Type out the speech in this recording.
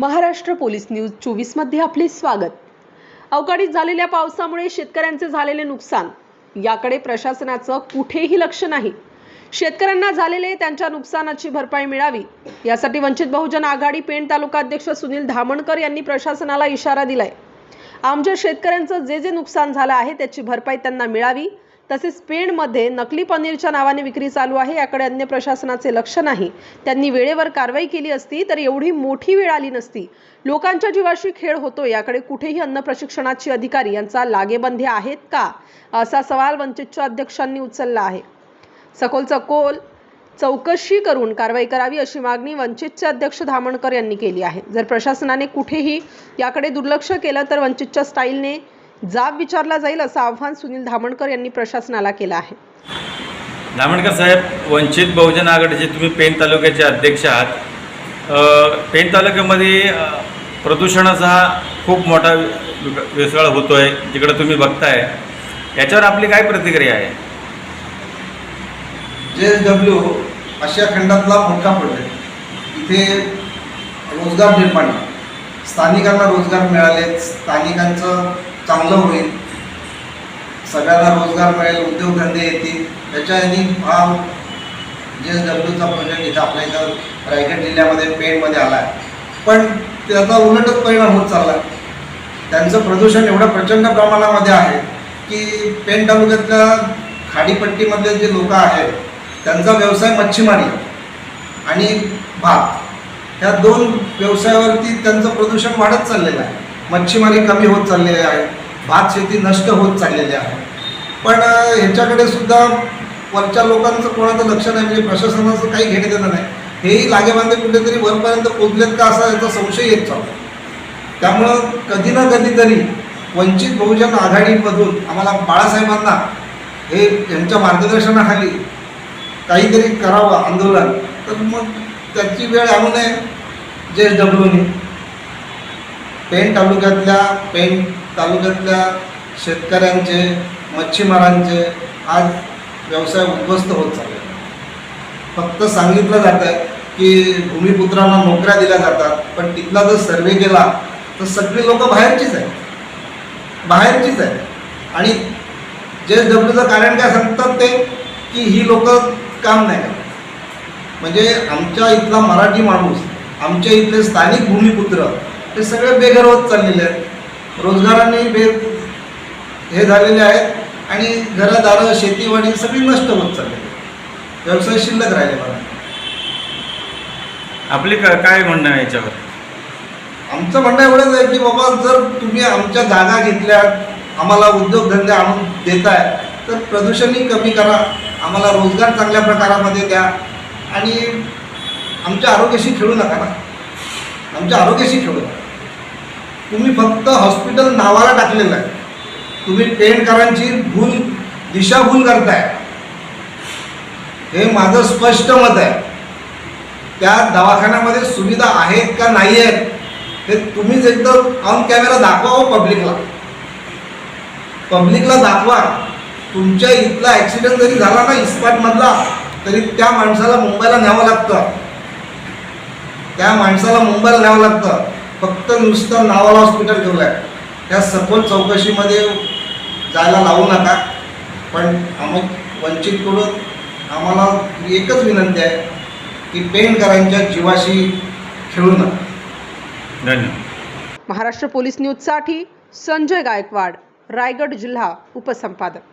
Maharashtra police news चोवीसमध्ये आपले स्वागत. अवकाळीत झालेल्या पावसामुळे शेतकऱ्यांचे झालेले नुकसान याकडे प्रशासनाचं कुठेही लक्ष नाही. शेतकऱ्यांना झालेले त्यांच्या नुकसानाची भरपाई मिळावी यासाठी वंचित बहुजन आघाडी पेण तालुका अध्यक्ष सुनील धामणकर यांनी प्रशासनाला इशारा दिलाय. आमच्या शेतकऱ्यांचं जे जे नुकसान झालं आहे त्याची भरपाई त्यांना मिळावी तसेच पेणमध्ये नकली पनीरच्या नावाने विक्री चालू आहे. याकडे अन्य प्रशासनाचे लक्ष नाही. त्यांनी वेळेवर कारवाई केली असती तर एवढी मोठी वेळ आली नसती. लोकांच्या जीवाशी खेळ होतो याकडे कुठेही अन्न प्रशिक्षणाची अधिकारी यांचा लागेबंधे आहेत का? असा सवाल वंचितच्या अध्यक्षांनी उचलला आहे. सखोल चकोल चौकशी करून कारवाई करावी अशी मागणी वंचितचे अध्यक्ष धामणकर यांनी केली आहे. जर प्रशासनाने कुठेही याकडे दुर्लक्ष केलं तर वंचितच्या स्टाईलने जाब विचारला जाईल असं आव्हान सुनील धामणकर यांनी प्रशासनाला केलं आहे. धामणकर साहेब वंचित बहुजन आघाडीचे तुम्ही पेन तालुक्याचे अध्यक्ष आहात. पेन तालुक्यामध्ये प्रदूषणाचा हा खूप मोठा विसळ होतो आहे जिकडं तुम्ही बघताय. याच्यावर आपली काय प्रतिक्रिया आहे? जे एस डब्ल्यू आशिया खंडातला मोठा प्रोजेक्ट इथे रोजगार निर्माण. स्थानिकांना रोजगार मिळाले स्थानिकांचं चांगलं होईल. सगळ्यांना रोजगार मिळेल उद्योगधंदे येतील. त्याच्या यांनी हा जे एस डब्ल्यूचा प्रोजेक्ट इथं आपल्या इथं रायगड जिल्ह्यामध्ये पेणमध्ये आला आहे. पण त्याचा उलटच परिणाम होत चालला त्यांचं प्रदूषण एवढं प्रचंड प्रमाणामध्ये आहे की पेण तालुक्यातल्या खाडीपट्टीमधले जे लोक आहेत त्यांचा व्यवसाय मच्छीमारी आणि भात ह्या दोन व्यवसायावरती त्यांचं प्रदूषण वाढत चाललेलं आहे. मच्छीमारी कमी होत चाललेली आहे. भात शेती नष्ट होत चाललेली आहे. पण ह्याच्याकडे सुद्धा वरच्या लोकांचं कोणाचं लक्ष नाही म्हणजे प्रशासनाचं काही घेणे देणं नाही. हेही लागेबांधे कुठेतरी वरपर्यंत पोचलेत का असा याचा संशय येत चालतो त्यामुळं कधी ना कधीतरी वंचित बहुजन आघाडीमधून आम्हाला बाळासाहेबांना हे यांच्या मार्गदर्शनाखाली काहीतरी करावं आंदोलन. तर मग त्याची वेळ आणू नये. जे एस डब्ल्यूनी. पेण तालुक्यातल्या पेण तालुक्यातल्या शेतकऱ्यांचे मच्छीमारांचे आज व्यवसाय उद्ध्वस्त होत चालले. फक्त सांगितलं जातं आहे की भूमिपुत्रांना नोकऱ्या दिल्या जातात पण तिथला जर सर्वे केला तर सगळी लोक बाहेरचीच आहेत. बाहेरचीच आहेत. आणि जे एस डब्ल्यूचं कारण काय सांगतात ते की ही लोक काम नाही करत. म्हणजे आमच्या इथला मराठी माणूस आमच्या इथले स्थानिक भूमिपुत्र हे सगळे बेघर होत चाललेले आहेत. रोजगाराने बे हे झालेले आहेत आणि घरदारं शेतीवाडी सगळी नष्ट होत चाललेली. व्यवसाय शिल्लक राहिले बघा. आपली क- काय म्हणणं आहे याच्यावर? आमचं म्हणणं एवढंच आहे की बाबा जर तुम्ही आमच्या जागा घेतल्या आम्हाला उद्योगधंदे आणून देताय तर प्रदूषणही कमी करा आम्हाला रोजगार चांगल्या प्रकारामध्ये द्या आणि आमच्या आरोग्याशी खेळू नका ना. आमच्या आरोग्याशी खेळू नका. तुम्ही फक्त हॉस्पिटल नावाला टाकलेलं आहे. तुम्ही पेणकरांची भूल दिशाभूल करताय. हे माझं स्पष्ट मत आहे. त्या दवाखान्यामध्ये सुविधा आहेत का नाही आहेत हे तुम्हीच एकदम ऑन कॅमेरा दाखवा हो पब्लिकला पब्लिकला दाखवा. तुमच्या इथला ॲक्सिडेंट जरी झाला ना इस्पाटमधला तरी त्या माणसाला मुंबईला न्यावं लागतं. त्या माणसाला मुंबईला न्यावं लागतं. फक्त नुसतं नावाला हॉस्पिटल ठेवलं आहे त्या सखोल चौकशीमध्ये जायला लावू नका. पण आम्ही वंचितकडून आम्हाला एकच विनंती आहे की पेणकरांच्या जीवाशी खेळू नका. धन्यवाद. महाराष्ट्र पोलीस न्यूजसाठी संजय गायकवाड रायगड जिल्हा उपसंपादक.